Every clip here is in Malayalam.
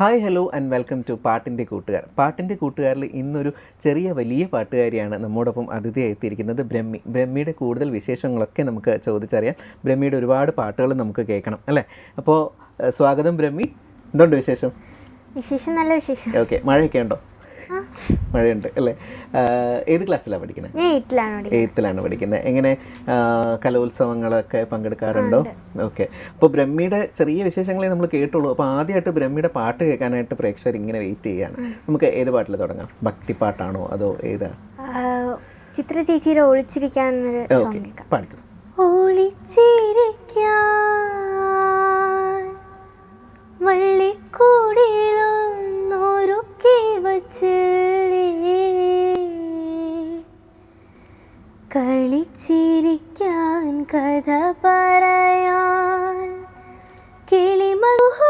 Hi hello and welcome to പാട്ടിന്റെ കൂട്ടുകാർ. പാട്ടിന്റെ കൂട്ടുകാരിൽ ഇന്നൊരു ചെറിയ വലിയ പാട്ടുകാരിയാണ് നമ്മോടൊപ്പം അതിഥിയായി എത്തിയിരിക്കുന്നത് ബ്രഹ്മി. ബ്രഹ്മിയുടെ കൂടുതൽ വിശേഷങ്ങളൊക്കെ നമുക്ക് ചോദിച്ചറിയാം. ബ്രഹ്മിയുടെ ഒരുപാട് പാട്ടുകൾ നമുക്ക് കേൾക്കണം അല്ലേ? അപ്പോൾ സ്വാഗതം ബ്രഹ്മി. എന്തുണ്ട് വിശേഷം? വിശേഷം നല്ല വിശേഷം. ഓക്കെ മഴയൊക്കെ ഉണ്ടോ? മഴയുണ്ട് അല്ലേ? ഏത് ക്ലാസ്സിലാണ് പഠിക്കുന്നത് എയ്ത്തിലാണ് പഠിക്കുന്നത് എങ്ങനെ കലോത്സവങ്ങളൊക്കെ പങ്കെടുക്കാറുണ്ടോ? ഓക്കെ. അപ്പോൾ ബ്രഹ്മിയുടെ ചെറിയ വിശേഷങ്ങളെ നമ്മൾ കേട്ടുള്ളൂ. അപ്പോൾ ആദ്യമായിട്ട് ബ്രഹ്മിയുടെ പാട്ട് കേൾക്കാനായിട്ട് പ്രേക്ഷകർ ഇങ്ങനെ വെയിറ്റ് ചെയ്യാണ്. നമുക്ക് ഏത് പാട്ടിൽ തുടങ്ങാം? ഭക്തിപ്പാട്ടാണോ അതോ ഏതാ? ചിത്ര ചേച്ചിയുടെ ഒളിച്ചിരിക്കാൻ പാടിക്കും. ഒളിച്ചിരിക്കാൻ വള്ളിക്കൂടിലൊന്നൊരുക്കി വച്ചില്ലേ കളിച്ചിരിക്കാൻ കഥ പറയാൻ കിളിമഹോ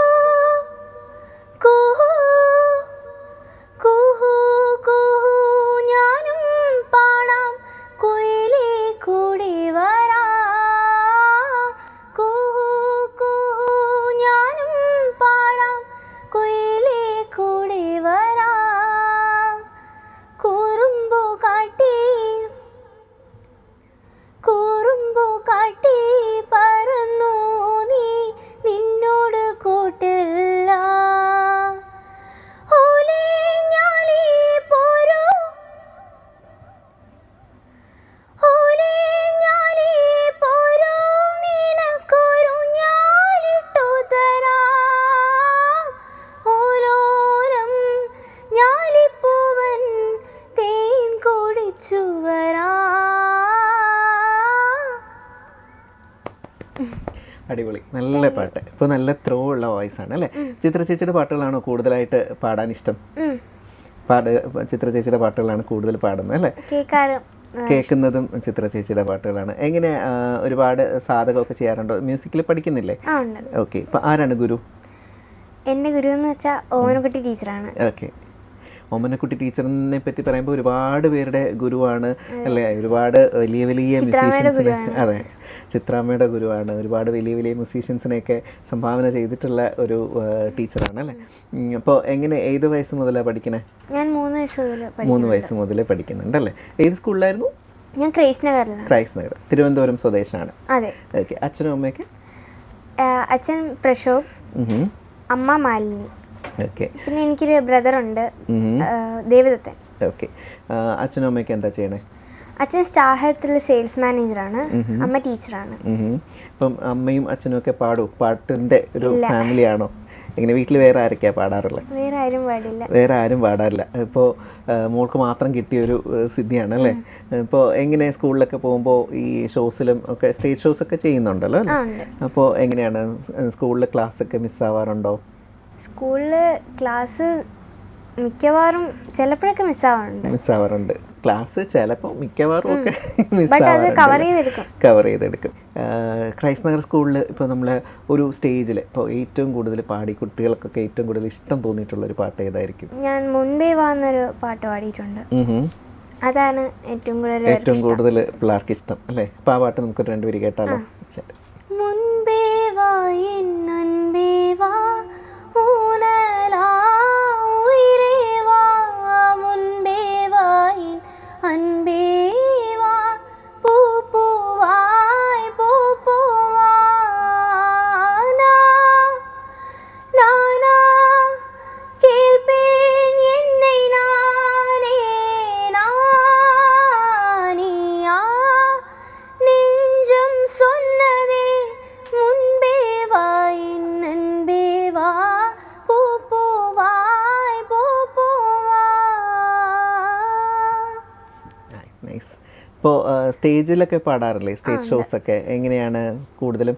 അടിപൊളി. നല്ല പാട്ട്. ഇപ്പോൾ നല്ല ത്രോ ഉള്ള വോയിസ് ആണ് അല്ലേ? ചിത്ര ചേച്ചിയുടെ പാട്ടുകളാണോ കൂടുതലായിട്ട് പാടാൻ ഇഷ്ടം? പാട ചിത്ര ചേച്ചിയുടെ പാട്ടുകളാണ് കൂടുതൽ പാടുന്നത് അല്ലേ? കേൾക്കുന്നതും ചിത്ര ചേച്ചിയുടെ പാട്ടുകളാണ്. എങ്ങനെ ഒരുപാട് സാധകമൊക്കെ ചെയ്യാറുണ്ടോ? മ്യൂസിക്കിൽ പഠിക്കുന്നില്ലേ? ഓക്കെ ഇപ്പം ആരാണ് ഗുരു? എന്റെ ഗുരു എന്ന് വെച്ചാൽ ഓമനക്കുട്ടി ടീച്ചറാണ് ഓക്കെ ഓമനക്കുട്ടി ടീച്ചറിനെ പറ്റി പറയുമ്പോൾ ഒരുപാട് പേരുടെ ഗുരുവാണ് അല്ലേ? ഒരുപാട് വലിയ വലിയ മ്യൂസീഷ്യൻസിനെ അതെ. ചിത്രാമ്മയുടെ ഗുരുവാണ്. ഒരുപാട് വലിയ വലിയ മ്യൂസീഷ്യൻസിനെയൊക്കെ സംഭാവന ചെയ്തിട്ടുള്ള ഒരു ടീച്ചറാണ് അല്ലേ? അപ്പോൾ എങ്ങനെ ഏത് വയസ്സ് മുതലാണ് പഠിക്കണേ? ഞാൻ മൂന്ന് വയസ്സ് മുതൽ മൂന്ന് വയസ്സ് മുതലേ പഠിക്കുന്നുണ്ട് അല്ലേ? ഏത് സ്കൂളിലായിരുന്നു? ഞാൻ ക്രൈസ്റ്റ് നഗറിലാണ് ക്രൈസ്റ്റ് നഗർ തിരുവനന്തപുരം സ്വദേശാണ് അതെ. ഓക്കെ അച്ഛനും അമ്മയൊക്കെ? അച്ഛൻ പ്രശോഭ് അമ്മ മാലിനി. പിന്നെ എനിക്കൊരു ബ്രദറുണ്ട് ദേവദത്തൻ. ഓക്കെ അച്ഛനും അമ്മയൊക്കെ എന്താ ചെയ്യണേ? അച്ഛൻ സ്റ്റാർ ഹെൽത്തിൽ സെയിൽസ് മാനേജറാണ് അമ്മ ടീച്ചറാണ്. അപ്പം അമ്മയും അച്ഛനും ഒക്കെ പാടും? പാട്ടിന്റെ ഒരു ഫാമിലിയാണോ ഇങ്ങനെ വീട്ടിൽ വേറെ ആരൊക്കെയാ പാടാറുള്ളത് വേറെ ആരും പാടില്ല. വേറെ ആരും പാടാറില്ല. ഇപ്പോൾ മോൾക്ക് മാത്രം കിട്ടിയ ഒരു സിദ്ധിയാണ് അല്ലേ ഇപ്പോൾ എങ്ങനെ സ്കൂളിലൊക്കെ പോകുമ്പോൾ ഈ ഷോസിലും ഒക്കെ സ്റ്റേജ് ഷോസ് ഒക്കെ ചെയ്യുന്നുണ്ടല്ലോ അപ്പോൾ എങ്ങനെയാണ് സ്കൂളിലെ ക്ലാസ് ഒക്കെ മിസ്സാവാറുണ്ടോ സ്കൂളിൽ ക്ലാസ് മിക്കവാറും ചിലപ്പോഴൊക്കെ മിസ്സാവാറുണ്ട്. മിസ്സാവാറുണ്ട്. ക്ലാസ് ചിലപ്പോൾ മിക്കവാറും ഒക്കെ കവർ ചെയ്തെടുക്കും. കവർ ചെയ്തെടുക്കും. ക്രൈസ്റ്റ് നഗർ സ്കൂളിൽ ഇപ്പോൾ നമ്മൾ ഒരു സ്റ്റേജിൽ ഇപ്പോൾ ഏറ്റവും കൂടുതൽ പാടി കുട്ടികൾക്കൊക്കെ ഏറ്റവും കൂടുതൽ ഇഷ്ടം തോന്നിയിട്ടുള്ള ഒരു പാട്ട് ഏതായിരിക്കും? ഞാൻ മുൻപേ വന്നൊരു പാട്ട് പാടിയിട്ടുണ്ട്. അതാണ് ഏറ്റവും കൂടുതൽ ഏറ്റവും കൂടുതൽ പിള്ളേർക്ക് ഇഷ്ടം അല്ലേ? അപ്പോൾ ആ പാട്ട് നമുക്ക് രണ്ടുപേര് കേട്ടാലോ. മുൻപേ വായി എൻ Oh. ഇപ്പോൾ സ്റ്റേജിലൊക്കെ പാടാറില്ലേ? സ്റ്റേജ് ഷോസ് ഒക്കെ എങ്ങനെയാണ് കൂടുതലും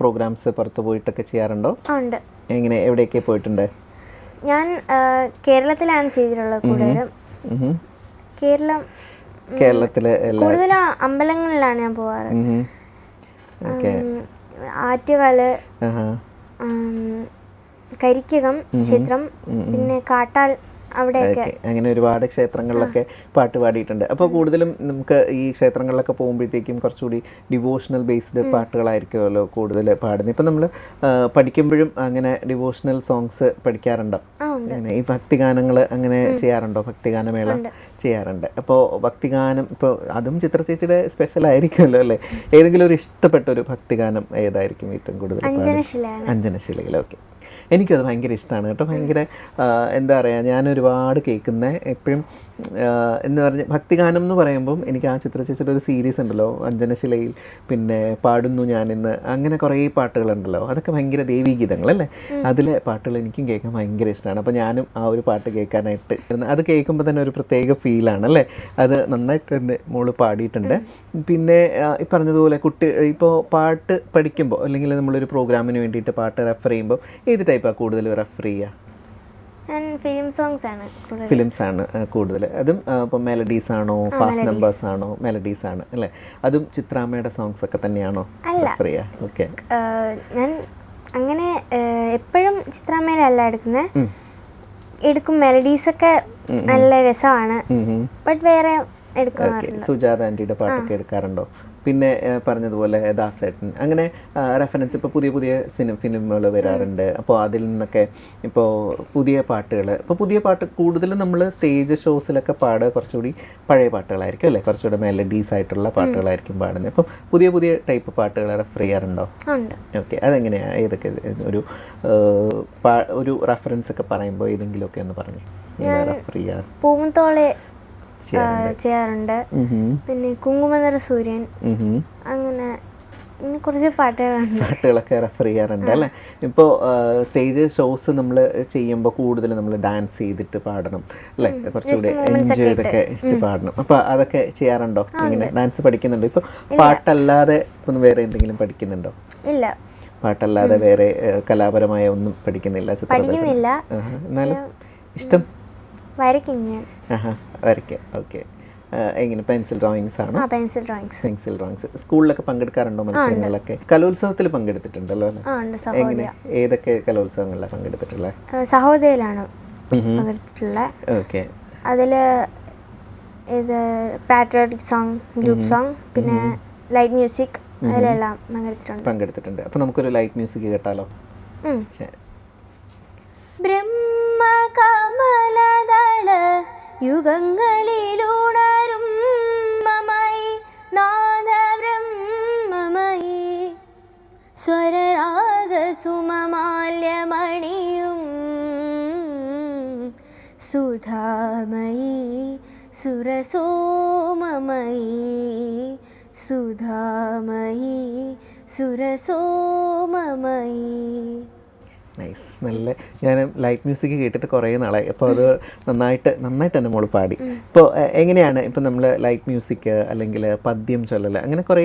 പ്രോഗ്രാംസ് പുറത്ത് പോയിട്ടൊക്കെ ചെയ്യാറുണ്ടോ? ഉണ്ട്. എങ്ങനെ എവിടെയൊക്കെ പോയിട്ടുണ്ട്? ഞാൻ കേരളത്തിലാണ് ചെയ്തിട്ടുള്ളത് കൂടുതലും. കേരളം കേരളത്തിലെ കൂടുതലും അമ്പലങ്ങളിലാണ് ഞാൻ പോവാറ്. ആറ്റുകാൽ കരിക്കകം ക്ഷേത്രം പിന്നെ കാട്ടാൽ അവിടെയൊക്കെ. അങ്ങനെ ഒരുപാട് ക്ഷേത്രങ്ങളിലൊക്കെ പാട്ട് പാടിയിട്ടുണ്ട്. അപ്പോൾ കൂടുതലും നമുക്ക് ഈ ക്ഷേത്രങ്ങളിലൊക്കെ പോകുമ്പോഴത്തേക്കും കുറച്ചുകൂടി ഡിവോഷണൽ ബേസ്ഡ് പാട്ടുകളായിരിക്കുമല്ലോ കൂടുതൽ പാടുന്നത്. ഇപ്പം നമ്മൾ പഠിക്കുമ്പോഴും അങ്ങനെ ഡിവോഷണൽ സോങ്സ് പഠിക്കാറുണ്ടോ? അങ്ങനെ ഈ ഭക്തിഗാനങ്ങൾ അങ്ങനെ ചെയ്യാറുണ്ടോ? ഭക്തിഗാനമേള ചെയ്യാറുണ്ട്. അപ്പോൾ ഭക്തിഗാനം ഇപ്പോൾ അതും ചിത്ര ചേച്ചിയുടെ സ്പെഷ്യൽ ആയിരിക്കുമല്ലോ അല്ലേ? ഏതെങ്കിലും ഒരു ഇഷ്ടപ്പെട്ട ഒരു ഭക്തിഗാനം ഏതായിരിക്കും ഏറ്റവും കൂടുതൽ അഞ്ജനശിലയിൽ ഓക്കെ എനിക്കത് ഭയങ്കര ഇഷ്ടമാണ് കേട്ടോ. ഭയങ്കര എന്താ പറയുക ഞാൻ ഒരുപാട് കേൾക്കുന്ന എപ്പോഴും എന്ന് പറഞ്ഞ ഭക്തിഗാനം എന്ന് പറയുമ്പം എനിക്ക് ആ ചിത്രചേച്ചിയുടെ ഒരു സീരീസ് ഉണ്ടല്ലോ അഞ്ജനശിലയിൽ. പിന്നെ പാടുന്നു ഞാനിന്ന് അങ്ങനെ കുറേ പാട്ടുകളുണ്ടല്ലോ. അതൊക്കെ ഭയങ്കര ദേവീഗീതങ്ങളല്ലേ അതിലെ പാട്ടുകൾ എനിക്കും കേൾക്കാൻ ഭയങ്കര ഇഷ്ടമാണ്. അപ്പോൾ ഞാനും ആ ഒരു പാട്ട് കേൾക്കാനായിട്ട് അത് കേൾക്കുമ്പോൾ തന്നെ ഒരു പ്രത്യേക ഫീലാണ് അല്ലേ? അത് നന്നായിട്ട് തന്നെ മോൾ പാടിയിട്ടുണ്ട്. പിന്നെ ഈ പറഞ്ഞതുപോലെ കുട്ടി ഇപ്പോൾ പാട്ട് പഠിക്കുമ്പോൾ അല്ലെങ്കിൽ നമ്മളൊരു പ്രോഗ്രാമിന് വേണ്ടിയിട്ട് പാട്ട് റെഫർ ചെയ്യുമ്പോൾ ഏത് ടൈപ്പാണ് കൂടുതൽ റെഫർ ചെയ്യുക ഫിലിം സോങ്സ് ആണ് ഫിലിംസ് ആണ് കൂടുതൽ അതും ഇപ്പം മെലഡീസ് ആണോ ഫാസ്റ്റ് നമ്പേഴ്സ് ആണോ മെലഡീസ് ആണ് അല്ലേ? അതും ചിത്രാമ്മയുടെ സോങ്സ് ഒക്കെ തന്നെയാണോ ഓക്കെ ഞാൻ അങ്ങനെ എപ്പോഴും ചിത്രാമ്മയിലല്ല എടുക്കുന്നത് എടുക്കും മെലഡീസ് ഒക്കെ നല്ല രസമാണ്. ബട്ട് വേറെ സുജാത ആന്റിയുടെ പാട്ടൊക്കെ എടുക്കാറുണ്ടോ? പിന്നെ പറഞ്ഞതുപോലെ ദാസേട്ടൻ. അങ്ങനെ റെഫറൻസ് ഇപ്പോൾ പുതിയ പുതിയ സിനിമ ഫിലിമുകൾ വരാറുണ്ട്. അപ്പോൾ അതിൽ നിന്നൊക്കെ ഇപ്പോൾ പുതിയ പാട്ടുകൾ ഇപ്പോൾ പുതിയ പാട്ട് കൂടുതലും നമ്മൾ സ്റ്റേജ് ഷോസിലൊക്കെ പാടുക കുറച്ചുകൂടി പഴയ പാട്ടുകളായിരിക്കും അല്ലേ? കുറച്ചുകൂടി മെലഡീസ് ആയിട്ടുള്ള പാട്ടുകളായിരിക്കും പാടുന്നത്. അപ്പോൾ പുതിയ പുതിയ ടൈപ്പ് പാട്ടുകൾ റെഫർ ചെയ്യാറുണ്ടോ? ഓക്കെ. അതെങ്ങനെയാണ് ഏതൊക്കെ ഒരു ഒരു റെഫറൻസ് ഒക്കെ പറയുമ്പോൾ ഏതെങ്കിലുമൊക്കെ ഒന്ന് പറഞ്ഞു ഞാൻ ചെയ്യാറ് പൂമുത്തോളെ ചെയ്യാറുണ്ട്. പിന്നെ കുങ്കുമനിറ സൂര്യൻ. അങ്ങനെ കുറച്ച് പാട്ടുകളാണ്. പാട്ടുകളൊക്കെ റെഫർ ചെയ്യാറുണ്ട് അല്ലേ? ഇപ്പോൾ സ്റ്റേജ് ഷോസ് നമ്മൾ ചെയ്യുമ്പോൾ കൂടുതൽ നമ്മൾ ഡാൻസ് ചെയ്തിട്ട് പാടണം അല്ലേ? കുറച്ചുകൂടി എൻജോയ് ചെയ്തൊക്കെ ഇട്ട്. പാടണം. അപ്പോൾ അതൊക്കെ ചെയ്യാറുണ്ടോ? ഇങ്ങനെ ഡാൻസ് പഠിക്കുന്നുണ്ടോ? ഇപ്പോൾ പാട്ടല്ലാതെ ഇപ്പം വേറെ എന്തെങ്കിലും പഠിക്കുന്നുണ്ടോ? ഇല്ല. പാട്ടല്ലാതെ വേറെ കലാപരമായ ഒന്നും പഠിക്കുന്നില്ല ചിത്രം പഠിക്കുന്നില്ല. എന്നാലും ഇഷ്ടം. വരയ്ക്കും ഞാൻ. ആഹാ വരയ്ക്കുക ഓക്കെ എങ്ങനെ? പെൻസിൽ ഡ്രോയിങ്സ് ആണ്? പെൻസിൽ ഡ്രോയിങ്സ് പെൻസിൽ ഡ്രോയിങ്സ് സ്കൂളിലൊക്കെ പങ്കെടുക്കാറുണ്ടോ മത്സരങ്ങളിലൊക്കെ? കലോത്സവത്തിൽ പങ്കെടുത്തിട്ടുണ്ടല്ലോ എങ്ങനെ? ഏതൊക്കെ കലോത്സവങ്ങളിലാണ് പങ്കെടുത്തിട്ടുള്ളത് പങ്കെടുത്തിട്ടുള്ളത് ഓക്കെ അതിൽ ഇത് പാട്രിയോട്ടിക് സോങ് ഗ്രൂപ്പ് സോങ് പിന്നെ ലൈറ്റ് മ്യൂസിക് അതിലെല്ലാം പങ്കെടുത്തിട്ടുണ്ട്. പങ്കെടുത്തിട്ടുണ്ട്. അപ്പോൾ നമുക്കൊരു ലൈറ്റ് മ്യൂസിക് കേട്ടാലോ? ഉം. കമലദള ബ്രഹ്മകമലദള യുഗങ്ങളിലുണരും മമൈ നാദബ്രഹ്മമൈ. സ്വരരാഗസുമമാല്യമണിയും സുധാമയി സുരസോമമയി. സുധാമയി സുരസോമമയി. നൈസ് നല്ല ഞാൻ ലൈറ്റ് മ്യൂസിക് കേട്ടിട്ട് കുറേ നാളായി. അപ്പോൾ അത് നന്നായിട്ട് നന്നായിട്ട് തന്നെ മോൾ പാടി. ഇപ്പോൾ എങ്ങനെയാണ് ഇപ്പോൾ നമ്മൾ ലൈറ്റ് മ്യൂസിക് അല്ലെങ്കിൽ പദ്യം ചൊല്ലൽ അങ്ങനെ കുറേ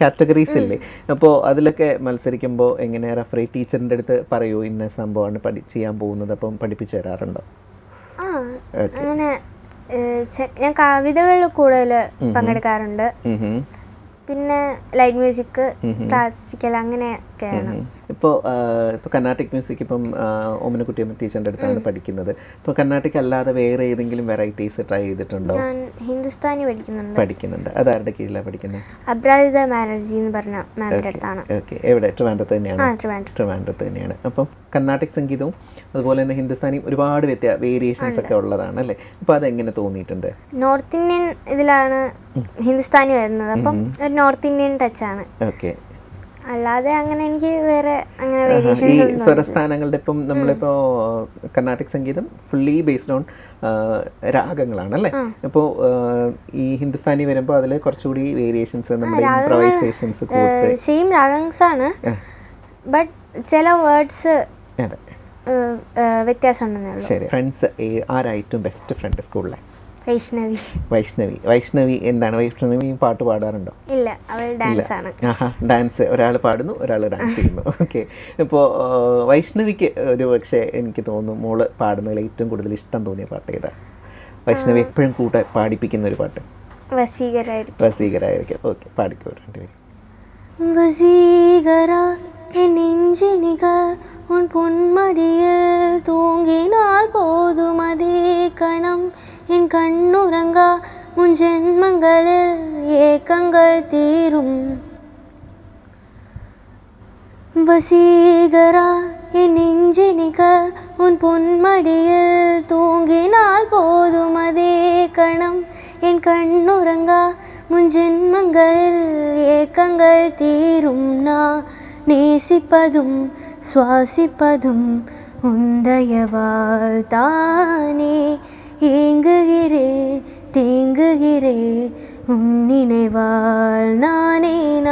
കാറ്റഗറീസ് ഇല്ലേ? അപ്പോൾ അതിലൊക്കെ മത്സരിക്കുമ്പോൾ എങ്ങനെ റഫറി ടീച്ചറിന്റെ അടുത്ത് പറയൂ ഇന്ന സംഭവമാണ് പഠി ചെയ്യാൻ പോകുന്നത്? അപ്പം പഠിപ്പിച്ചു തരാറുണ്ടോ? ആ അങ്ങനെ ഞാൻ കവിതകളിൽ കൂടുതൽ പങ്കെടുക്കാറുണ്ട്. പിന്നെ ലൈറ്റ് മ്യൂസിക് ക്ലാസിക്കൽ അങ്ങനെയൊക്കെയാണ്. ഇപ്പോൾ ഇപ്പോൾ കർണാട്ടിക് മ്യൂസിക് ഇപ്പം ഓമനക്കുട്ടിയമ്മ ടീച്ചറിന്റെ അടുത്താണ് പഠിക്കുന്നത്. ഇപ്പോൾ കർണാട്ടിക് അല്ലാതെ വേറെ ഏതെങ്കിലും വെറൈറ്റീസ് ട്രൈ ചെയ്തിട്ടുണ്ടോ? ഹിന്ദുസ്ഥാനി പഠിക്കുന്നുണ്ട്. പഠിക്കുന്നുണ്ട്. അതാരുടെ കീഴിലാണ് പഠിക്കുന്നത്? അബ്രാജിത ബാനർജി എന്ന് പറഞ്ഞ മാമിന്റെ അടുത്താണ്. ഓക്കെ എവിടെ? ട്രിവാൻഡ്രത്ത് തന്നെയാണ്? ട്രിവാൻഡ്രത്ത്. തന്നെയാണ്. അപ്പം കർണാട്ടിക് സംഗീതവും അതുപോലെ തന്നെ ഹിന്ദുസ്ഥാനി ഒരുപാട് വ്യത്യാ വേരിയേഷൻസ് ഒക്കെ ഉള്ളതാണ് അല്ലേ? അപ്പോൾ അതെങ്ങനെ തോന്നിയിട്ടുണ്ട്? നോർത്ത് ഇന്ത്യൻ ഇതിലാണ് ഹിന്ദുസ്ഥാനി വരുന്നത്. അപ്പം ഒരു നോർത്ത് ഇന്ത്യൻ ടച്ചാണ് ഓക്കെ അല്ലാതെ അങ്ങനെ എനിക്ക് വേറെ അങ്ങനെ ഈ സ്വരസ്ഥാനങ്ങളുടെ ഇപ്പം നമ്മളിപ്പോൾ കർണാട്ടിക് സംഗീതം ഫുള്ളി ബേസ്ഡ് ഓൺ രാഗങ്ങളാണ് അല്ലേ? ഇപ്പോൾ ഈ ഹിന്ദുസ്ഥാനി വരുമ്പോൾ അതിൽ കുറച്ചുകൂടി വേരിയേഷൻസ് നമ്മുടെ ഇംപ്രൊവൈസേഷൻസ് കൂട്ട്. സെയിം രാഗങ്സ് ആണ്. ബട്ട് ചില വേർഡ്സ് വ്യത്യാസം ഉണ്ടെന്നേ ശരി. ഫ്രണ്ട്സ് ആരായിട്ടും ബെസ്റ്റ് ഫ്രണ്ട് സ്കൂളിലെ വൈഷ്ണവി വൈഷ്ണവി വൈഷ്ണവി എന്താണ് വൈഷ്ണവി പാട്ട് പാടാറുണ്ടോ ഇല്ല അവൾ ഡാൻസ് ആണ് ആഹാ ഡാൻസ് ഒരാൾ പാടുന്നു ഒരാൾ ഡാൻസ് ചെയ്യുന്നു ഓക്കെ ഇപ്പോൾ വൈഷ്ണവിക്ക് ഒരു പക്ഷേ എനിക്ക് തോന്നുന്നു മോള് പാടുന്നതിൽ ഏറ്റവും കൂടുതൽ ഇഷ്ടം തോന്നിയ പാട്ട് ഏതാ വൈഷ്ണവി എപ്പോഴും കൂട്ട പാടിപ്പിക്കുന്ന ഒരു പാട്ട് വസീകരായിരിക്കും വസീകരായിരിക്കും ഓക്കെ പാടിക്കോ രണ്ടുപേരും വസീകര என் நெஞ்சினிக உன் பொன்மடியில் தூங்கினால் போதும் அதே கணம் என் கண்ணுறங்கா உன் ஜென்மங்களில் ஏக்கங்கள் தீரும். வசீகரா என் நெஞ்சினிக உன் பொன்மடியில் தூங்கினால் போதும் அதே கணம். என் கண்ணுறங்கா முன் ஜென்மங்களில் ஏக்கங்கள் தீரும். நான் நேசிப்பதும் சுவாசிப்பதும் உந்தயவால் தானே ஏங்குகிறே தேங்குகிறே உன் நினைவால் நானே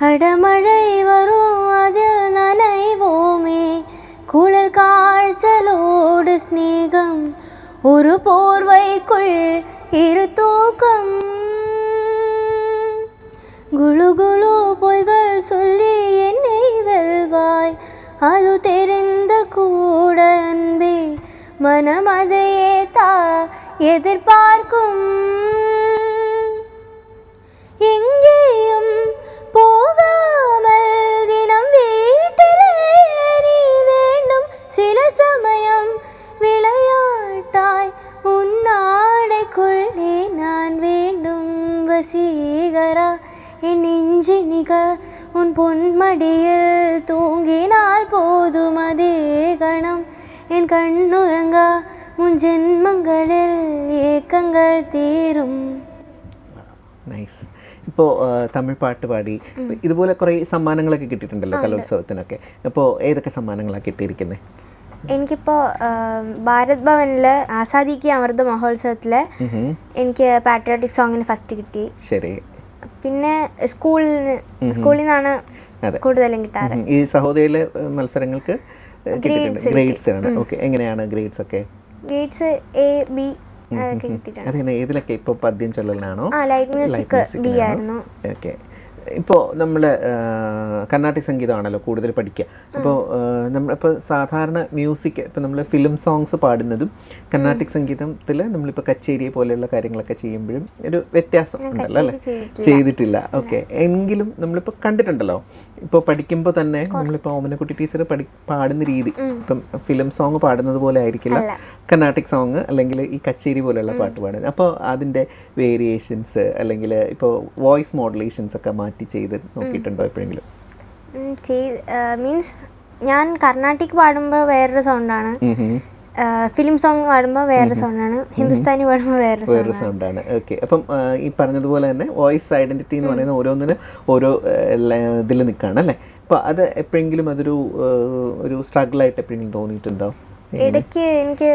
அடமழை வரும் அது நனைவோமே குளிர் காய்ச்சலோடு ஸ்நேகம் ஒரு போர்வைக்குள் இரு தூக்கம். குழு குழு பொய்கள் சொல்லி என்னை வெல்வாய் அது தெரிந்த கூட அன்பே மனம் அதையே தா எதிர்பார்க்கும். எங்கேயும் போகாமல் தினம் வீட்டிலே நீ வேண்டும். சில சமயம் விளையாட்டாய் உன் நான் வேண்டும். வசீகரா என் நெஞ்சு உன் പൊന്മടിയിൽ തൂങ്ങിനാൽ പോതുമതേ ഗണം. എൻ കണ്ണുറങ്ങ മുൻ ജന്മങ്ങളിൽ ഏക്കങ്ങൾ തീരും. നൈസ്. ഇപ്പോൾ തമിഴ് പാട്ട് പാടി ഇതുപോലെ കുറേ സമ്മാനങ്ങളൊക്കെ കിട്ടിയിട്ടുണ്ടല്ലോ കലോത്സവത്തിനൊക്കെ. അപ്പോൾ ഏതൊക്കെ സമ്മാനങ്ങളാണ് കിട്ടിയിരിക്കുന്നത് എനിക്കിപ്പോൾ ഭാരത് ഭവനിൽ ആസാദിക്ക് അമൃത മഹോത്സവത്തിൽ എനിക്ക് പാട്രിയോട്ടിക് സോങ്ങിന് ഫസ്റ്റ് കിട്ടി. ശരി. പിന്നെ സ്കൂളിൽ നിന്ന് സ്കൂളിൽ നിന്നാണ്. കൂടുതലും കിട്ടാറ്. ഈ സഹോദരിയിലെ മത്സരങ്ങൾക്ക് ഗ്രേഡ്സ് ആണ്. ഓക്കെ. എങ്ങനെയാണ് ഗ്രേഡ്സ് ഒക്കെ? ഗ്രേഡ്സ് എ ബി അതെങ്ങനെ ഏതിലൊക്കെ ഇപ്പൊ പദ്യം ചൊല്ലലാണോ ആ ലൈറ്റ് മ്യൂസിക് ബി ആയിരുന്നു. ഓക്കെ. ഇപ്പോൾ നമ്മൾ കർണാട്ടിക് സംഗീതമാണല്ലോ കൂടുതൽ പഠിക്കുക അപ്പോൾ നമ്മളിപ്പോൾ സാധാരണ മ്യൂസിക് ഇപ്പോൾ നമ്മൾ ഫിലിം സോങ്സ് പാടുന്നതും കർണാട്ടിക് സംഗീതത്തിൽ നമ്മളിപ്പോൾ കച്ചേരി പോലെയുള്ള കാര്യങ്ങളൊക്കെ ചെയ്യുമ്പോഴും ഒരു വ്യത്യാസം ഉണ്ടല്ലോ അല്ലേ? ചെയ്തിട്ടില്ല. ഓക്കെ. എങ്കിലും നമ്മളിപ്പോൾ കണ്ടിട്ടുണ്ടല്ലോ. ഇപ്പോൾ പഠിക്കുമ്പോൾ തന്നെ നമ്മളിപ്പോൾ ഓമനക്കുട്ടി ടീച്ചർ പഠി പാടുന്ന രീതി. ഇപ്പം ഫിലിം സോങ് പാടുന്നത് പോലെ ആയിരിക്കില്ല. കർണാട്ടിക് സോങ് അല്ലെങ്കിൽ ഈ കച്ചേരി പോലെയുള്ള പാട്ട് പാടുന്നത്. അപ്പോൾ അതിന്റെ വേരിയേഷൻസ് അല്ലെങ്കിൽ ഇപ്പോൾ വോയിസ് മോഡുലേഷൻസ് ഒക്കെ മാറ്റി ചെയ്ത് നോക്കിയിട്ടുണ്ടോ എപ്പോഴെങ്കിലും? മീൻസ് ഞാൻ കർണാട്ടിക് പാടുമ്പോൾ വേറൊരു സൗണ്ടാണ് ഫിലിം സോങ് പാടുമ്പോൾ വേറൊരു സൗണ്ടാണ് ഹിന്ദുസ്ഥാനി പാടുമ്പോൾ വേറെ വേറൊരു സൗണ്ടാണ് ഓക്കെ അപ്പം ഈ പറഞ്ഞതുപോലെ തന്നെ വോയിസ് ഐഡന്റിറ്റി എന്ന് പറയുന്ന ഓരോന്നിനും ഓരോ ഇതിൽ നിൽക്കുകയാണ് അല്ലേ? അപ്പം അത് എപ്പോഴെങ്കിലും അതൊരു ഒരു സ്ട്രഗിൾ ആയിട്ട് എപ്പോഴെങ്കിലും തോന്നിയിട്ടുണ്ടോ? ഇടയ്ക്ക് എനിക്ക്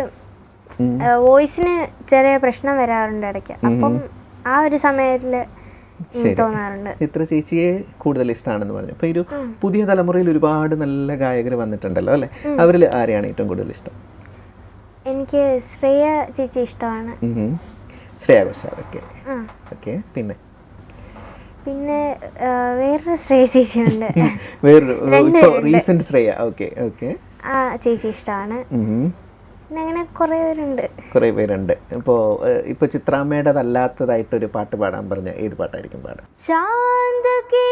വോയിസിന് ചെറിയ പ്രശ്നം വരാറുണ്ട് ഇടയ്ക്ക്. അപ്പം ആ ഒരു സമയത്തിൽ തോന്നാറുണ്ട്. ചിത്ര ചേച്ചിയെ കൂടുതൽ ഇഷ്ടമാണെന്ന് പറഞ്ഞു. അപ്പോൾ ഈ ഒരു പുതിയ തലമുറയിൽ ഒരുപാട് നല്ല ഗായകർ വന്നിട്ടുണ്ടല്ലോ അല്ലേ? അവരിൽ ആരെയാണ് ഏറ്റവും കൂടുതൽ ഇഷ്ടം? എനിക്ക് ശ്രേയ ചേച്ചി ഇഷ്ടമാണ്. ശ്രേയ ഘോഷാൽ. ഓക്കെ. ആ. ഓക്കെ. പിന്നെ? പിന്നെ വേറൊരു ശ്രേയ ചേച്ചിയുണ്ട്. വേറൊരു റീസെന്റ് ശ്രേയ. Okay okay. ആ ചേച്ചി ഇഷ്ടമാണ്. അങ്ങനെ കുറേ പേരുണ്ട് കുറേ പേരുണ്ട് ഇപ്പോൾ ഇപ്പോൾ ചിത്രാമ്മയുടേതല്ലാത്തതായിട്ടൊരു പാട്ട് പാടാൻ പറഞ്ഞ ഏത് പാട്ടായിരിക്കും പാടുക चांद की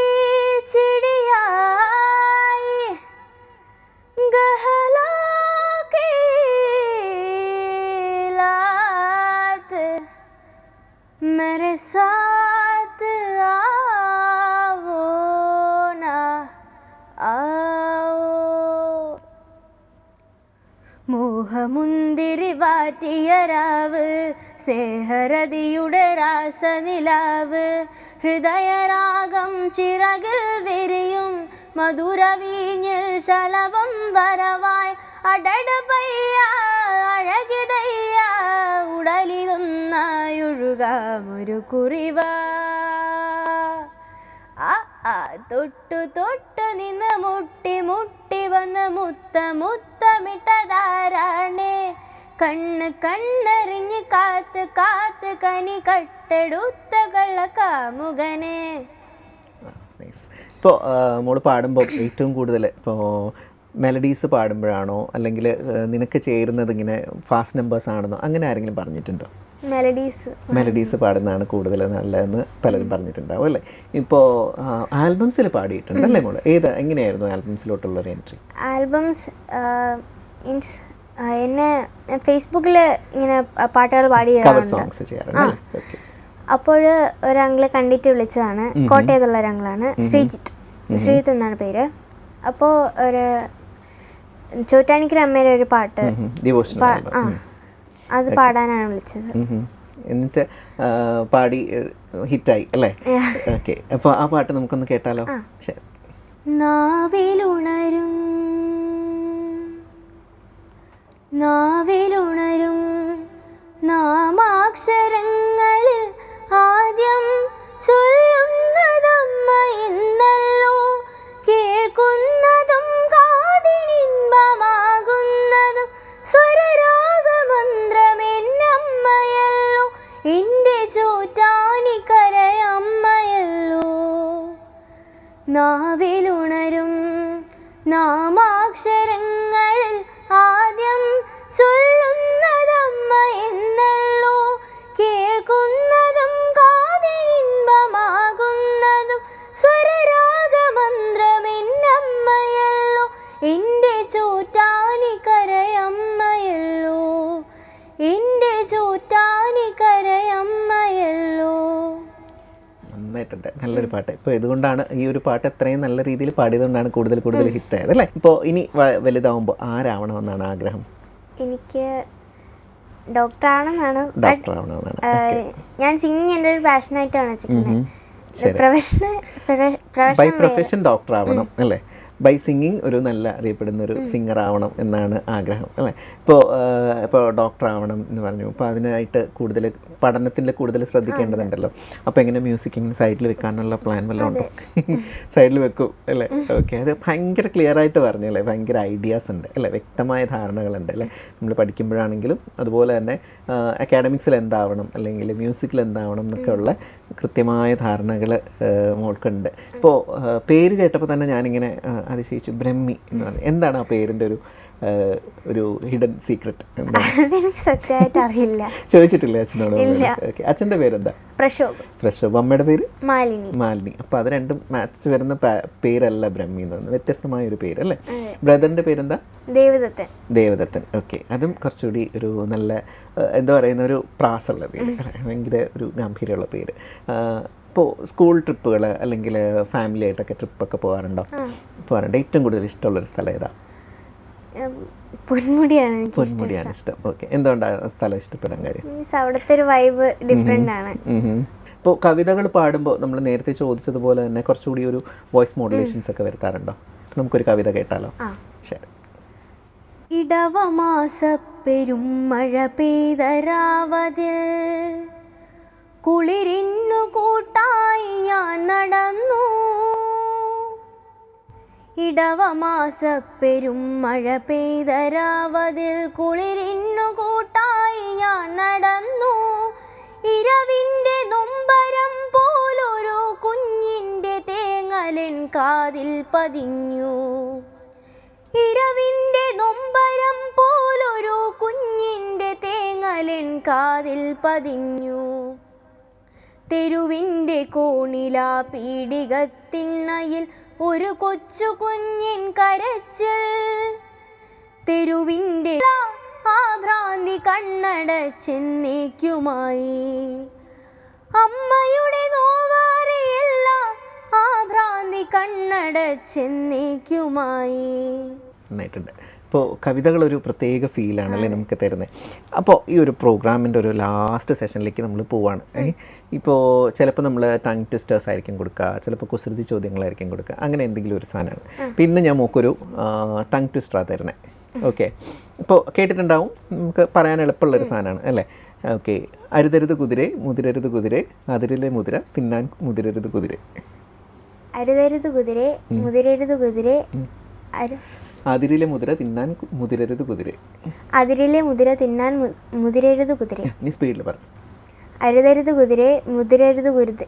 चिड़िया आई, गहला के लात मेरे साथ മോഹമുന്തിരി വാറ്റിയരാവ് സ്നേഹരതിയുടെ രാസനിലാവ്. ഹൃദയരാഗം ചിറകിൽ വിരിയും മധുരവീഞ്ഞിൽ ശലവം വരവായി. അടടപയ്യ അഴകിതയ്യ ഉടലിതൊന്നായൊഴുകാമൊരു കുറിവാ. തൊട്ടു തൊട്ടു നിന്ന് മുട്ടി മുട്ടി വന്ന് മുത്ത മുത്തമിട്ടതാരാണേ? കണ്ണ് കണ്ണറിഞ്ഞ് കാത്ത് കാത്ത് കനി കട്ടെടുത്ത കള്ള കാമുകനെ ഇപ്പോൾ മോൾ പാടുമ്പോൾ ഏറ്റവും കൂടുതൽ ഇപ്പോൾ മെലഡീസ് പാടുമ്പോഴാണോ? അല്ലെങ്കിൽ നിനക്ക് ചേരുന്നത് ഇങ്ങനെ ഫാസ്റ്റ് നമ്പേഴ്സ് ആണെന്നോ? അങ്ങനെ ആരെങ്കിലും പറഞ്ഞിട്ടുണ്ടോ? മെലഡീസ് പാടുന്നതാണ് കൂടുതൽ നല്ലതെന്ന് പലരും പറഞ്ഞിട്ടുണ്ടാവും അല്ലേ? ഇപ്പോൾ ആൽബംസിൽ പാടിയിട്ടുണ്ട് അല്ലേ മോൾ? ഏത് എങ്ങനെയായിരുന്നു ആൽബംസിലോട്ടുള്ള ഒരു എൻട്രി ആൽബംസ് മീൻസ് എന്നെ ഫേസ്ബുക്കിൽ ഇങ്ങനെ പാട്ടുകൾ പാടി സോങ്സ് ചെയ്യാറുണ്ട് അപ്പോൾ ഒരു അങ്കിൾ കണ്ടിട്ട് വിളിച്ചതാണ്. കോട്ടയത്തുള്ള ഒരു അങ്കിളാണ് ശ്രീജിത്ത്. ശ്രീജിത്ത് എന്നാണ് പേര്. അപ്പോൾ ഒരു ചോറ്റാനിക്കര അമ്മയുടെ ഒരു പാട്ട് ആ. അത് പാടാനാണ് വിളിച്ചത്. എന്നിട്ട് പാടി ഹിറ്റായി അല്ലേ? ഓക്കെ അപ്പോൾ ആ പാട്ട് നമുക്കൊന്ന് കേട്ടാലോ? ശരി. നാവിലുണരും നാവിലുണരും നാവിലുണരും നന്നായിട്ടുണ്ട് നല്ലൊരു പാട്ട്. ഇപ്പോൾ ഇതുകൊണ്ടാണ് ഈ ഒരു പാട്ട് എത്രയും നല്ല രീതിയിൽ പാടിയതുകൊണ്ടാണ് കൂടുതൽ കൂടുതൽ ഹിറ്റ് ആയത് അല്ലേ? ഇപ്പോൾ ഇനി വലുതാവുമ്പോൾ ആരാവണമെന്നാണ് ആഗ്രഹം? എനിക്ക് ഡോക്ടറാണെന്നാണ് ഡോക്ടർ ആവണമെന്നാണ് ഞാൻ സിംഗിങ് എന്റെ ഒരു പാഷനായിട്ടാണ്. പ്രൊഫഷണൽ ബൈ പ്രൊഫഷൻ ഡോക്ടർ ആവണം അല്ലേ? ബൈ സിംഗിങ് ഒരു നല്ല അറിയപ്പെടുന്ന ഒരു സിംഗർ ആവണം എന്നാണ് ആഗ്രഹം അല്ലേ? ഇപ്പോൾ ഇപ്പോൾ ഡോക്ടർ ആവണം എന്ന് പറഞ്ഞു. അപ്പോൾ അതിനായിട്ട് കൂടുതൽ പഠനത്തിൽ കൂടുതൽ ശ്രദ്ധിക്കേണ്ടതുണ്ടല്ലോ. അപ്പോൾ എങ്ങനെ മ്യൂസിക്കിങ് ഇങ്ങനെ സൈഡിൽ വെക്കാനുള്ള പ്ലാൻ വല്ലതും ഉണ്ടോ? സൈഡിൽ വെക്കും അല്ലേ? ഓക്കെ അത് ഭയങ്കര ക്ലിയർ ആയിട്ട് പറഞ്ഞല്ലേ ഭയങ്കര ഐഡിയാസ് ഉണ്ട് അല്ലേ? വ്യക്തമായ ധാരണകളുണ്ട് അല്ലേ? നമ്മൾ പഠിക്കുമ്പോഴാണെങ്കിലും അതുപോലെ തന്നെ അക്കാഡമിക്സിൽ എന്താവണം? അല്ലെങ്കിൽ മ്യൂസിക്കിൽ എന്താവണം എന്നൊക്കെ ഉള്ള കൃത്യമായ ധാരണകൾ മോൾക്കുണ്ട്. ഇപ്പോൾ പേര് കേട്ടപ്പോൾ തന്നെ ഞാനിങ്ങനെ അതിശയിച്ചു. ബ്രഹ്മി എന്ന് പറഞ്ഞു. എന്താണ് ആ പേരിന്റെ ഒരു ഒരു ഹിഡൻ സീക്രട്ട് സത്യമായിട്ട് അറിയില്ല. ചോദിച്ചിട്ടില്ലേ അച്ഛനോട്? അച്ഛന്റെ ഓക്കെ. അച്ഛന്റെ പേരെന്താ? പ്രശോബ് പ്രശോബ് അമ്മയുടെ പേര്? മാലിനി. മാലിനി. അപ്പൊ അത് രണ്ടും മാച്ച് വരുന്ന പേരല്ല ബ്രഹ്മി എന്ന് പറയുന്നത്. വ്യത്യസ്തമായ ഒരു പേര് അല്ലേ ബ്രദറിന്റെ പേരെന്താ? ദേവദത്തൻ. ദേവദത്തൻ. ഓക്കെ. അതും കുറച്ചുകൂടി ഒരു നല്ല എന്താ പറയുന്ന ഒരു പ്രാസുള്ള പേര്. ഭയങ്കര ഒരു ഗാംഭീര്യമുള്ള പേര്. ഇപ്പോൾ സ്കൂൾ ട്രിപ്പുകൾ അല്ലെങ്കിൽ ഫാമിലി ആയിട്ടൊക്കെ ട്രിപ്പൊക്കെ പോകാറുണ്ടോ? പോകാറുണ്ട്. ഏറ്റവും കൂടുതൽ ഇഷ്ടമുള്ളൊരു സ്ഥലം ഏതാ? പൊന്മുടിയാണ് പൊന്മുടിയാണ് ഇഷ്ടം. ഓക്കെ എന്തുകൊണ്ടാണ് സ്ഥലം ഇഷ്ടപ്പെടാൻ കാര്യം? മീൻസ് അവിടുത്തെ ഒരു വൈബ് ഡിഫറെന്റ് ആണ്. ഇപ്പോൾ കവിതകൾ പാടുമ്പോൾ നമ്മൾ നേരത്തെ ചോദിച്ചതുപോലെ തന്നെ കുറച്ചുകൂടി ഒരു വോയിസ് മോഡുലേഷൻസ് ഒക്കെ വരുത്താറുണ്ടോ? നമുക്കൊരു കവിത കേട്ടാലോ? ശരി. ഇടവമാസപ്പെരും മഴ പെയ്തരാവതിൽ കുളിരിന്നു കൂട്ടായി ഞാൻ നടന്നു. ഇടവമാസപ്പെരും മഴ പെയ്തരാവതിൽ കുളിരിന്നു കൂട്ടായി ഞാൻ നടന്നു. ഇരവിന്റെ നൊമ്പരം പോലൊരു കുഞ്ഞിന്റെ തേങ്ങലൻ കാതിൽ പതിഞ്ഞു. ഇരവിന്റെ നൊമ്പരം പോലൊരു കുഞ്ഞിന്റെ തേങ്ങലൻ കാതിൽ പതിഞ്ഞു. തെരുവിന്റെ കോണിലാ പീഡികത്തിണ്ണയിൽ ഒരു കൊച്ചു കുഞ്ഞിൻ കരച്ചിൽ. തെരുവിന്റെ ആ ഭ്രാന്തി കണ്ണടച്ചെന്നേക്കുമായി അമ്മയുടെ നോവാറിയല്ല ആ ഭ്രാന്തി കണ്ണടച്ചെന്നേക്കുമായി നന്നായിട്ടുണ്ട്. ഇപ്പോൾ കവിതകൾ ഒരു പ്രത്യേക ഫീലാണല്ലേ നമുക്ക് തരുന്നത് അപ്പോൾ ഈ ഒരു പ്രോഗ്രാമിന്റെ ഒരു ലാസ്റ്റ് സെഷനിലേക്ക് നമ്മൾ പോവാണ്. ഇപ്പോൾ ചിലപ്പോൾ നമ്മൾ ടങ് ട്വിസ്റ്റേഴ്സ് ആയിരിക്കും കൊടുക്കുക ചിലപ്പോൾ കുസൃതി ചോദ്യങ്ങളായിരിക്കും കൊടുക്കുക അങ്ങനെ എന്തെങ്കിലും ഒരു സാധനമാണ്. അപ്പോൾ ഇന്ന് ഞാൻ മോക്കൊരു ടങ് ട്വിസ്റ്ററാണ് തരുന്നത് ഓക്കെ. ഇപ്പോൾ കേട്ടിട്ടുണ്ടാവും നമുക്ക് പറയാൻ എളുപ്പമുള്ളൊരു സാധനമാണ് അല്ലേ? ഓക്കെ. അരുതരുത് കുതിരെ മുതിരരുത് കുതിരെ അതിരിലെ മുതിര തിന്നാൻ മുതിരരുത് കുതിരെ. അരുതരുത് കുതിരെ മുതിരരുത് കുതിരെ അരു അതിരിലെ മുതിര തിന്നാൻ മുതിരരുത് കുതിരെ. അതിരിലെ മുതിര തിന്നാൻ മു- മുതിരരുത് കുതിരെ. നീ സ്പീഡിൽ പറ. അരുതരുത് കുതിരെ മുതിരരുത് കുരുത്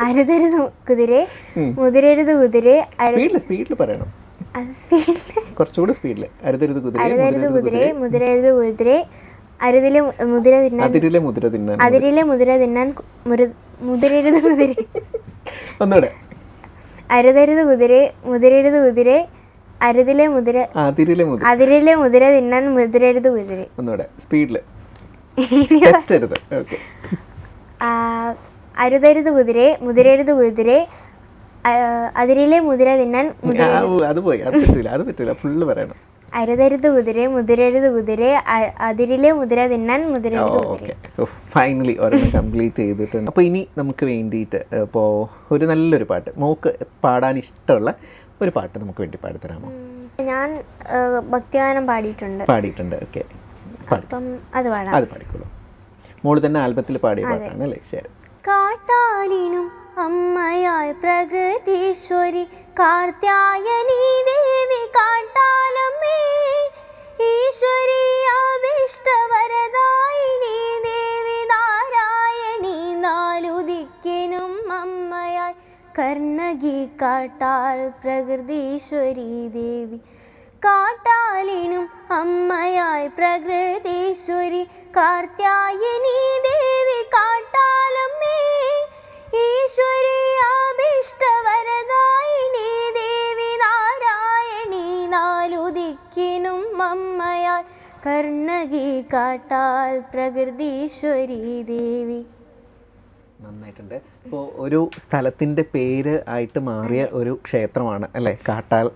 അരുതരുത് കുതിരെ മുതിരരുത് കുതിരെ അരു സ്പീഡിൽ സ്പീഡിൽ പറയണം. അത് സ്പീഡിൽ കുറച്ചുകൂടി സ്പീഡിൽ അരുതരുത് കുതിര അരുതരുത് കുതിരെ മുതിരരുത് കുതിരെ. അരുതിലെ മു- മുതിര തിന്നാൻ അതിരിലെ മുതിര തിന്നാൻ അതിരിലെ മുതിര തിന്നാൻ കു- മുര- മുതിരരുത് കുതിര. ഒന്നുകൂടെ അരുതരുത് കുതിരെ മുതിരരുത് കുതിരെ അരുതിലെ മുതിര അതിരിലെ മുതിര. അതിരിലെ മുതിര തിന്നാൻ മുതിരരുത് കുതിര. ഒന്നുകൂടെ സ്പീഡിൽ തെറ്റരുത്. ഓക്കെ. ആ, അരുതരുത് കുതിര മുതിരരുത് കുതിര അതിരിലെ മുതിര തിന്നാൻ മുതിര അത് പോയി. അത് പറ്റൂല അത് പറ്റൂല. ഫുള്ള് പറയണം. അരുതരുത് കുതിര മുതിരരുത് കുതിര അ- അതിരിലെ മുതിര തിന്നാൻ മുതിരരുത് ഓക്കെ. ഫൈനലി ഒരെണ്ണം കംപ്ലീറ്റ് ചെയ്തിട്ടുണ്ട്. അപ്പോൾ ഇനി നമുക്ക് വേണ്ടിയിട്ട് ഇപ്പോൾ ഒരു നല്ലൊരു പാട്ട്. മോക്ക് പാടാൻ ഇഷ്ടമുള്ള ഒരു പാട്ട് നമുക്ക് വേണ്ടി പാടിത്തരാമോ ഞാൻ ഭക്തിഗാനം പാടിയിട്ടുണ്ട്. പാടിയിട്ടുണ്ട് ഓക്കെ. അപ്പം അത് പാടാം. അത് പാടിക്കോളൂ. മോൾ തന്നെ ആൽബത്തിൽ പാടിയ പാട്ടാണ് അല്ലേ? ശരി. കാട്ടാലിനും അമ്മയായി പ്രകൃതീശ്വരി കാർത്യായനി ദേവി കാട്ടാലമ്മേ ഈശ്വരി അഭിഷ്ടവരദായിനി ദേവി നാരായണി നാലു ദിക്കിനും അമ്മയായി കർണകി കാട്ടാൽ പ്രകൃതീശ്വരി ദേവി. കാട്ടാലിനും അമ്മയായി പ്രകൃതീശ്വരി. കാർത്യായനി ദേവി കാട്ടാലമ്മേ. ഈശ്വരി അഭിഷ്ടവരദായിനി ദേവി. നാരായണി നാലു ദിക്കിനും അമ്മയായി കർണകി കാട്ടാൽ പ്രകൃതീശ്വരി ദേവി. നന്നായിട്ടുണ്ട്. ഇപ്പോൾ ഒരു സ്ഥലത്തിന്റെ പേര് ആയിട്ട് മാറിയ ഒരു ക്ഷേത്രമാണ് അല്ലേ? കാട്ടാൽ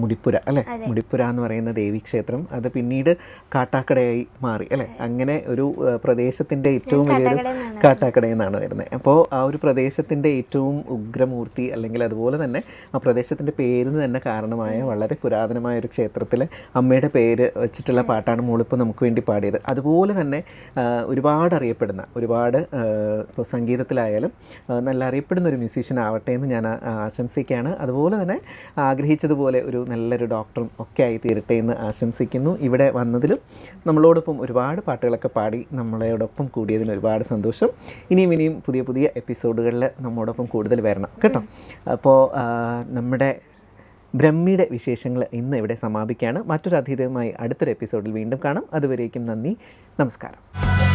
മുടിപ്പുര അല്ലേ? മുടിപ്പുര എന്ന് പറയുന്ന ദേവീക്ഷേത്രം അത് പിന്നീട് കാട്ടാക്കടയായി മാറി അല്ലേ? അങ്ങനെ ഒരു പ്രദേശത്തിന്റെ ഏറ്റവും വലിയൊരു കാട്ടാക്കടയിൽ നിന്നാണ് വരുന്നത്. അപ്പോൾ ആ ഒരു പ്രദേശത്തിന്റെ ഏറ്റവും ഉഗ്രമൂർത്തി അല്ലെങ്കിൽ അതുപോലെ തന്നെ ആ പ്രദേശത്തിന്റെ പേരിന് തന്നെ കാരണമായ വളരെ പുരാതനമായ ഒരു ക്ഷേത്രത്തിൽ അമ്മയുടെ പേര് വെച്ചിട്ടുള്ള പാട്ടാണ് മോളിപ്പോൾ നമുക്ക് വേണ്ടി പാടിയത്. അതുപോലെ തന്നെ ഒരുപാട് അറിയപ്പെടുന്ന ഒരുപാട് ഇപ്പോൾ സംഗീതത്തിലായാലും നല്ല അറിയപ്പെടുന്ന ഒരു മ്യൂസീഷ്യൻ ആവട്ടെ എന്ന് ഞാൻ ആശംസിക്കുകയാണ്. അതുപോലെ തന്നെ ആഗ്രഹിച്ചതുപോലെ ഒരു നല്ലൊരു ഡോക്ടറും ഒക്കെ ആയി തീരട്ടെ എന്ന് ആശംസിക്കുന്നു. ഇവിടെ വന്നതിലും നമ്മളോടൊപ്പം ഒരുപാട് പാട്ടുകളൊക്കെ പാടി നമ്മളോടൊപ്പം കൂടിയതിന് ഒരുപാട് സന്തോഷം. ഇനിയും ഇനിയും പുതിയ പുതിയ എപ്പിസോഡുകളിൽ നമ്മോടൊപ്പം കൂടുതൽ വരണം. കേട്ടോ? അപ്പോൾ നമ്മുടെ ബ്രഹ്മിയുടെ വിശേഷങ്ങൾ ഇന്ന് ഇവിടെ സമാപിക്കുകയാണ്. മറ്റൊരു അതിഥിയുമായി അടുത്തൊരു എപ്പിസോഡിൽ വീണ്ടും കാണാം. അതുവരേക്കും നന്ദി. നമസ്കാരം.